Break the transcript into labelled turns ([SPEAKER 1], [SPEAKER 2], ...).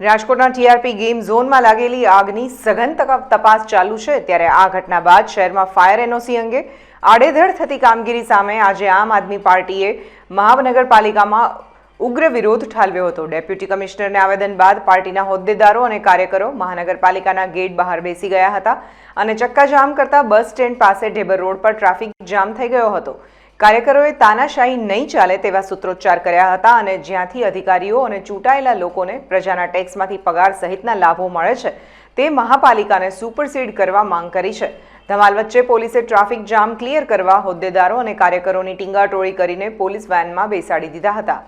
[SPEAKER 1] રાજકોટના TRP game ઝોનમાં લાગેલી આગની સઘન તપાસ ચાલુ છે. ત્યારે આ ઘટના બાદ શહેરમાં ફાયર એનઓસી અંગે આડેધડ થતી કામગીરી સામે આજે આમ આદમી પાર્ટીએ મહાનગરપાલિકામાં ઉગ્ર વિરોધ ઠાલવ્યો હતો. ડેપ્યુટી કમિશનરને આવેદન બાદ પાર્ટીના હોદ્દેદારો અને કાર્યકરો મહાનગરપાલિકાના ગેટ બહાર બેસી ગયા હતા અને ચક્કાજામ કરતા બસ સ્ટેન્ડ પાસે ઢેબર રોડ પર ટ્રાફિક જામ થઈ ગયો હતો. કાર્યકરોએ તાનાશાહી નહીં ચાલે તેવા સૂત્રોચ્ચાર કર્યા હતા અને જ્યાંથી અધિકારીઓ અને ચૂંટાયેલા લોકોને પ્રજાના ટેક્સમાંથી પગાર સહિતના લાભો મળે છે, તે મહાપાલિકાને સુપરસીડ કરવા માંગ કરી છે. ધમાલ વચ્ચે પોલીસે ટ્રાફિક જામ ક્લિયર કરવા હોદ્દેદારો અને કાર્યકરોની ટીંગાટોળી કરીને પોલીસ વેનમાં બેસાડી દીધા હતા.